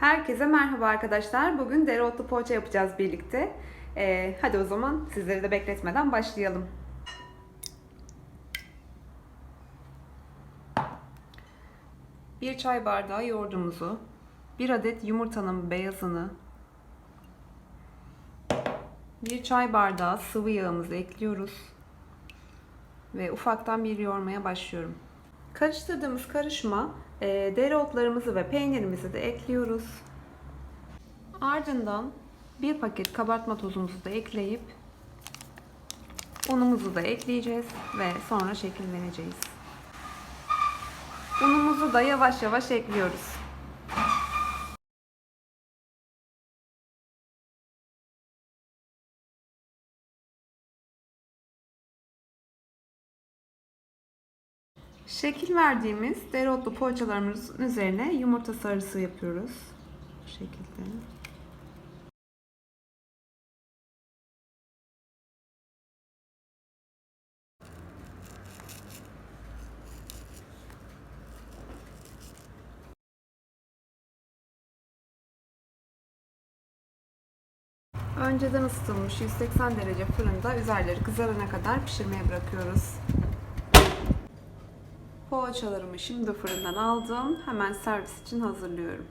Herkese merhaba arkadaşlar. Bugün dereotlu poğaça yapacağız birlikte. Ee, hadi o zaman sizleri de bekletmeden başlayalım. Bir çay bardağı yoğurdumuzu, bir adet yumurtanın beyazını, bir çay bardağı sıvı yağımızı ekliyoruz ve ufaktan bir yoğurmaya başlıyorum. Karıştırdığımız karışma e, dereotlarımızı ve peynirimizi de ekliyoruz. Ardından bir paket kabartma tozumuzu da ekleyip unumuzu da ekleyeceğiz ve sonra şekilleneceğiz. Unumuzu da yavaş yavaş ekliyoruz. Şekil verdiğimiz dereotlu poğaçalarımızın üzerine yumurta sarısı yapıyoruz. Bu şekilde. Önceden ısıtılmış 180 derece fırında üzerleri kızarana kadar pişirmeye bırakıyoruz. Poğaçalarımı şimdi fırından aldım. Hemen servis için hazırlıyorum.